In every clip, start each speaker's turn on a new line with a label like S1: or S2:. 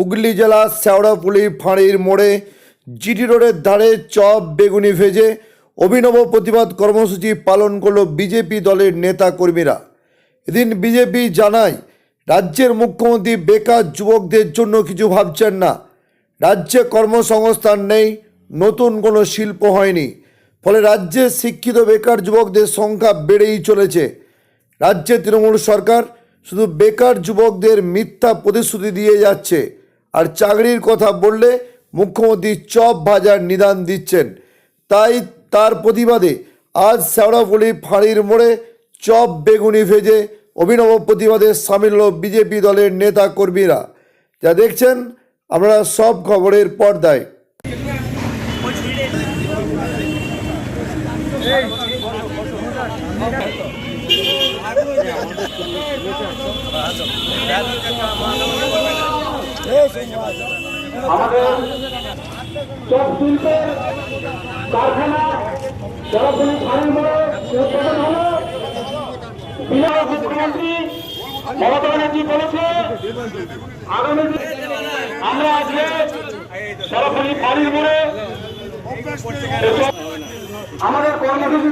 S1: হুগলি জেলা শেওড়াপুলি ফাঁড়ির মোড়ে জিটি রোডের ধারে চপ বেগুনি ভেজে অভিনব প্রতিবাদ কর্মসূচি পালন করল বিজেপি দলের নেতা কর্মীরা এদিন বিজেপি জানায়, রাজ্যের মুখ্যমন্ত্রী বেকার যুবকদের জন্য কিছু ভাবছেন না। রাজ্যে কর্মসংস্থান নেই, নতুন কোনো শিল্প হয়নি। ফলে রাজ্যে শিক্ষিত বেকার যুবকদের সংখ্যা বেড়েই চলেছে। রাজ্যে তৃণমূল সরকার শুধু বেকার যুবকদের মিথ্যা প্রতিশ্রুতি দিয়ে যাচ্ছে। আর চাকরির কথা বললে মুখ্যমন্ত্রী চপ ভাজার নিদান দিচ্ছেন। তাই তার প্রতিবাদে আজ শেওড়াফুলি ফাঁড়ির মোড়ে চপ বেগুনি ভেজে অভিনব প্রতিবাদে সামিল হল বিজেপি দলের নেতা কর্মীরা যা দেখছেন আমরা সব খবরের পর্দায়।
S2: আমাদের চপ শিল্পের কারখানা মোড়ে উদ্বোধন হলো বিহার মুখ্যমন্ত্রী মমতা ব্যানার্জি বলেছে আগামী আমরা আজকে সরাসরি ফাঁড়ির মোড়ে আমাদের কর্মসূচি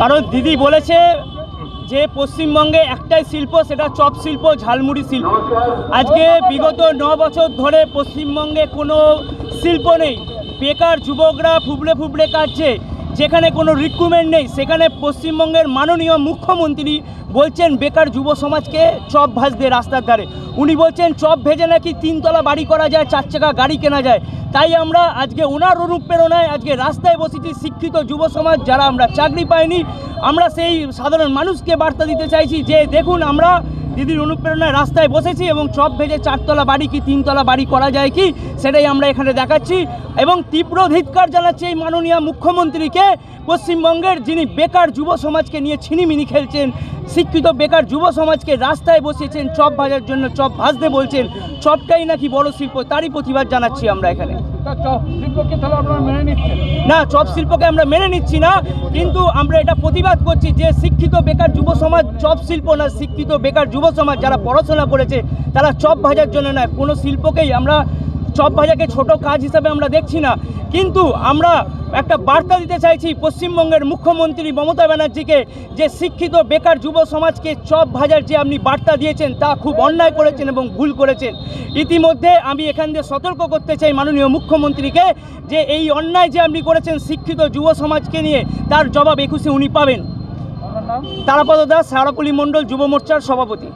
S3: কারণ দিদি বলেছে যে পশ্চিমবঙ্গে একটাই শিল্প সেটা চপ শিল্প ঝালমুড়ি শিল্প। আজকে বিগত ন বছর ধরে পশ্চিমবঙ্গে কোনো শিল্প নেই। বেকার যুবকরা ফুবড়ে ফুবড়ে কাটছে যেখানে কোনো রিক্রুটমেন্ট নেই, সেখানে পশ্চিমবঙ্গের মাননীয় মুখ্যমন্ত্রী বলছেন, বেকার যুব সমাজকে চপ ভাজতে রাস্তার ধারে। উনি বলছেন, চপ ভেজে নাকি তিনতলা বাড়ি করা যায়, চার চাকা গাড়ি কেনা যায়? তাই আমরা আজকে ওনার অনুপ্রেরণায় আজকে রাস্তায় বসেছি, শিক্ষিত যুব সমাজ, যারা আমরা চাকরি পাইনি, আমরা সেই সাধারণ মানুষকে বার্তা দিতে চাইছি যে, দেখুন, আমরা দিদির অনুপ্রেরণায় রাস্তায় বসেছি এবং চপ ভেজে চারতলা বাড়ি কি তিনতলা বাড়ি করা যায় কি? সেটাই আমরা এখানে দেখাচ্ছি এবং তীব্র ধিৎকার জানাচ্ছি এই মাননীয় মুখ্যমন্ত্রীকে পশ্চিমবঙ্গের যিনি বেকার যুব সমাজকে নিয়ে ছিনিমিনি খেলছেন শিক্ষিত বেকার যুব সমাজকে রাস্তায় বসিয়েছেন চপ ভাজার জন্য চপ ভাজতে বলছেন চপটাই নাকি বড় শিল্প তারই প্রতিবাদ জানাচ্ছি আমরা এখানে। না চপ শিল্পকে আমরা মেনে নিচ্ছি না কিন্তু আমরা এটা প্রতিবাদ করছি যে শিক্ষিত বেকার যুব সমাজ চপ শিল্প না শিক্ষিত বেকার যুব সমাজ যারা পড়াশোনা করেছে তারা চপ ভাজার জন্য নয় কোনো শিল্পকেই আমরা চপ ভাজাকে ছোট কাজ হিসাবে আমরা দেখছি না। কিন্তু আমরা একটা বার্তা দিতে চাইছি পশ্চিমবঙ্গের মুখ্যমন্ত্রী মমতা ব্যানার্জিকে যে শিক্ষিত বেকার যুব সমাজকে চপ ভাজার যে আপনি বার্তা দিয়েছেন তা খুব অন্যায় করেছেন এবং ভুল করেছেন। ইতিমধ্যে আমি এখান দিয়ে সতর্ক করতে চাই মাননীয় মুখ্যমন্ত্রীকে যে এই অন্যায় যে আপনি করেছেন শিক্ষিত যুব সমাজকে নিয়ে তার জবাব একুশে উনি পাবেন। তারাপদ দাস সারাকুলি মণ্ডল যুব মোর্চার সভাপতি।